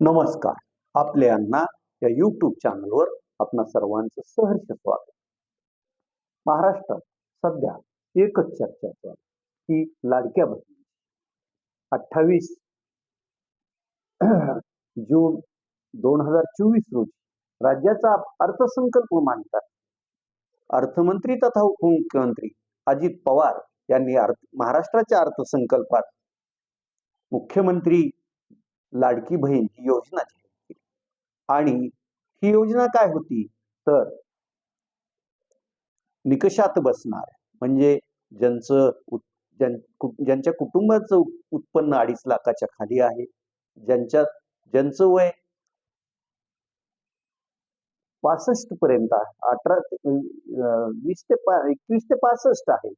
नमस्कार. आपल्यांना या यूट्यूब चॅनलवर आपणा सर्वांचं सहर्ष स्वागत. महाराष्ट्रात सध्या एकच चर्चा चालू ती लाडक्या बहिणी अठ्ठावीस जून दोन हजार चोवीस रोजी राज्याचा अर्थसंकल्प मांडतात. अर्थमंत्री तथा उपमुख्यमंत्री अजित पवार यांनी अर्थ महाराष्ट्राच्या अर्थसंकल्पात मुख्यमंत्री लाडकी बहीण ही योजना जाहीर केली आणि ही योजना काय होती? तर निकषात बसणार. म्हणजे ज्यांचं ज्यांच्या कुटुंबाचं उत्पन्न अडीच लाखाच्या खाली आहे. ज्यांच्या ज्यांचं वय पासष्ट पर्यंत आहे. अठरा ते वीस ते पा एकवीस ते पासष्ट आहे.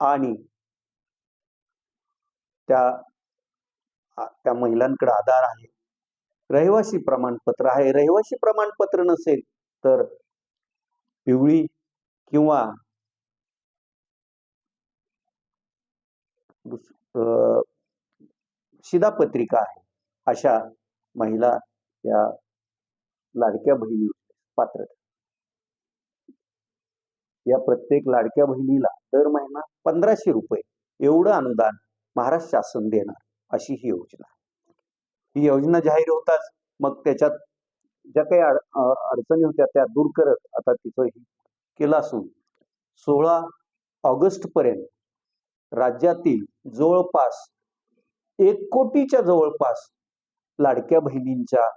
आणि त्या त्या महिलांकडे आधार आहे. रहिवासी प्रमाणपत्र आहे. रहिवासी प्रमाणपत्र नसेल तर पिवळी किंवा शिधापत्रिका आहे अशा महिला या लाडक्या बहिणी पात्र या प्रत्येक लाडक्या बहिणीला दर महिना पंधराशे रुपये एवढं अनुदान महाराष्ट्र शासन देणार. अशी ही योजना ही योजना जाहीर होताच मग त्याच्यात ज्या काही अडचणी होत्या त्या दूर करत आता तिचं केलं असून सोळा ऑगस्ट पर्यंत राज्यातील जवळपास एक कोटीच्या जवळपास लाडक्या बहिणींच्या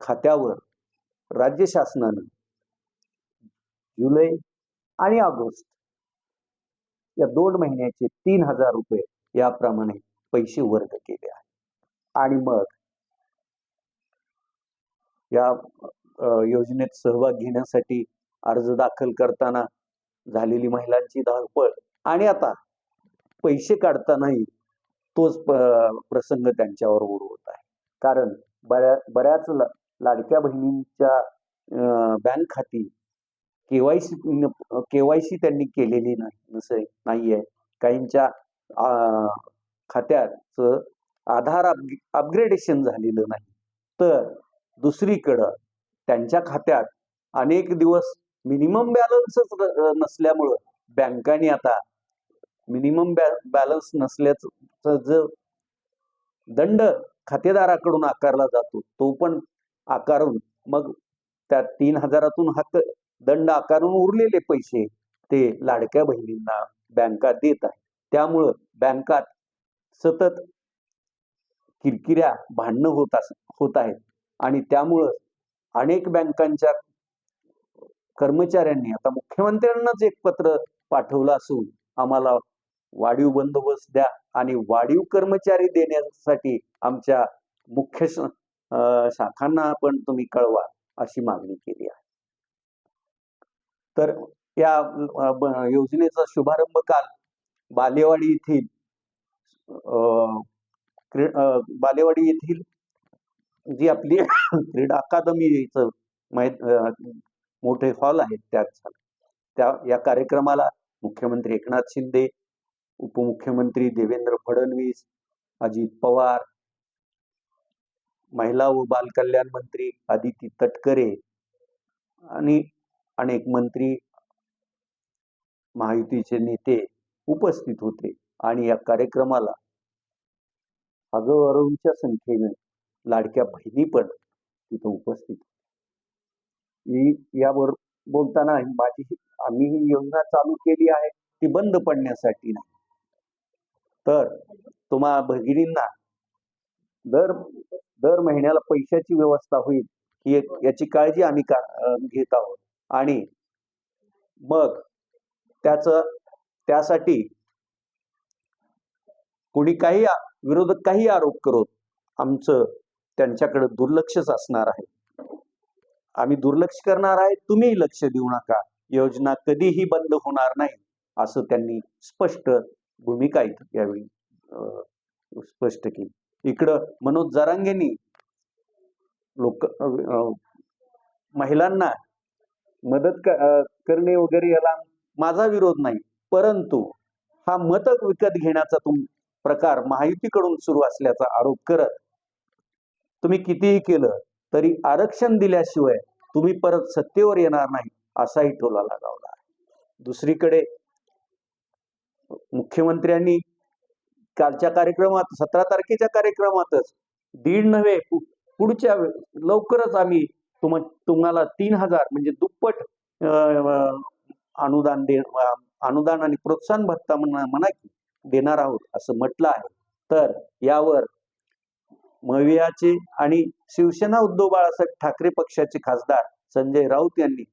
खात्यावर राज्य शासनानं जुलै आणि ऑगस्ट या दोन महिन्याचे तीन हजार रुपये याप्रमाणे पैसे वर्ग केले आहेत. आणि मग या योजनेत सहभाग घेण्यासाठी अर्ज दाखल करताना झालेली महिलांची धावपळ आणि आता पैसे काढतानाही तोच प्रसंग त्यांच्यावर होत आहे. कारण बऱ्या बऱ्याच लाडक्या बहिणींच्या बँक खाती केवायसी केवायसी त्यांनी केलेली नाही नसे नाहीये. काहींच्या खात्याचं आधार अप अपग्रेडेशन झालेलं नाही. तर दुसरीकडं त्यांच्या खात्यात अनेक दिवस मिनिमम बॅलन्सच नसल्यामुळं बँकांनी आता मिनिमम बॅलन्स नसल्याचं जो दंड खातेदाराकडून आकारला जातो तो पण आकारून मग त्या तीन हजारातून हक्क दंड आकारून उरलेले पैसे ते लाडक्या बहिणींना बँका देत आहे त्यामुळं बँकात सतत किरकिऱ्या भांडणं होत अस होत आहेत. आणि त्यामुळं अनेक बँकांच्या कर्मचाऱ्यांनी आता मुख्यमंत्र्यांनाच एक पत्र पाठवलं असून आम्हाला वाढीव बंदोबस्त द्या आणि वाढीव कर्मचारी देण्यासाठी आमच्या मुख्य शाखांना पण तुम्ही कळवा अशी मागणी केली आहे. तर या योजनेचा शुभारंभ काल बालेवाडी येथील बालेवाडी येथील जी आपली क्रीडा अकादमीचं मोठे हॉल आहेत त्यात. त्या या कार्यक्रमाला मुख्यमंत्री एकनाथ शिंदे उपमुख्यमंत्री देवेंद्र फडणवीस अजित पवार महिला व बाल कल्याण मंत्री आदिती तटकरे आणि अनेक मंत्री महायुतीचे नेते उपस्थित होते. आणि या कार्यक्रमाला हजारोंच्या संख्येने लाडक्या बहिणी पण तिथं उपस्थित. मी यावर बोलताना माझी आम्ही ही योजना चालू केली आहे ती बंद पडण्यासाठी नाही. तर तुम्हा भगिनींना दर दर महिन्याला पैशाची व्यवस्था होईल ही एक याची काळजी आम्ही का घेत आहोत. आणि मग त्याच त्यासाठी कोणी काही विरोधक काही आरोप करत आमचं त्यांच्याकडे दुर्लक्षच असणार आहे. आम्ही दुर्लक्ष करणार आहे तुम्ही लक्ष देऊ नका. योजना कधीही बंद होणार नाही असं त्यांनी स्पष्ट भूमिका इथं यावेळी स्पष्ट केली. इकडं मनोज जरांगेंनी लोक महिलांना मदत करणे वगैरे याला माझा विरोध नाही परंतु हा मत विकत घेण्याचा तुम प्रकार महायुतीकडून सुरू असल्याचा आरोप करत. तुम्ही कितीही केलं तरी आरक्षण दिल्याशिवाय तुम्ही परत सत्तेवर येणार नाही असाही टोला लागावला आहे. दुसरीकडे मुख्यमंत्र्यांनी कालच्या कार्यक्रमात सतरा तारखेच्या कार्यक्रमातच दीड नव्हे पुढच्या लवकरच आम्ही तुम तुम्हाला तीन हजार म्हणजे दुप्पट अं, अनुदान दे अनुदान आणि प्रोत्साहन भत्ता म्हणा म्हणा की देणार आहोत असं म्हटलं आहे. तर यावर मवियाचे आणि शिवसेना उद्धव बाळासाहेब ठाकरे पक्षाचे खासदार संजय राऊत यांनी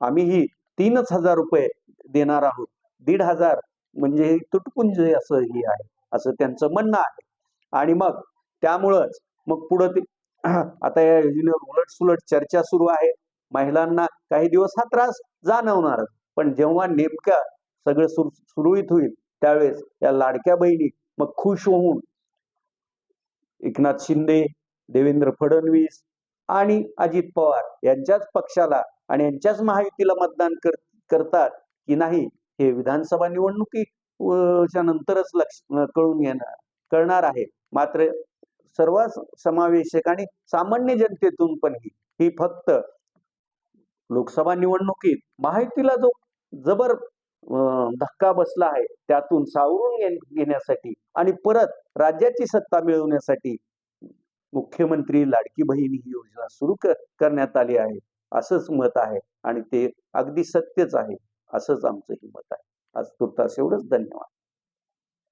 आम्हीही तीनच हजार रुपये देणार आहोत. दीड हजार म्हणजे तुटपुंज असं हे आहे असं त्यांचं म्हणणं आहे. आणि मग त्यामुळंच मग पुढं ते आता या योजनेवर उलट सुलट चर्चा सुरू आहे. महिलांना काही दिवस हा त्रास जाणवणार पण जेव्हा नेमका सगळं सुर सुरळीत होईल त्यावेळेस या लाडक्या बहिणी मग खुश होऊन एकनाथ शिंदे देवेंद्र फडणवीस आणि अजित पवार यांच्याच पक्षाला आणि यांच्याच महायुतीला मतदान कर करतात की नाही हे विधानसभा निवडणुकी च्या नंतरच लक्ष कळून येणार कळणार आहे. मात्र सर्व समावेशक आणि सामान्य जनतेतून पण ही ही फक्त लोकसभा निवडणुकीत महायुतीला जो जबर धक्का बसला आहे त्यातून सावरून घेण्यासाठी येण्यासाठी आणि परत राज्याची सत्ता मिळवण्यासाठी मुख्यमंत्री लाडकी बहीण ही योजना सुरू करण्यात आली आहे असंच मत आहे आणि ते अगदी सत्यच आहे असंच आमचं हे मत आहे. आज तुर्तास एवढंच धन्यवाद.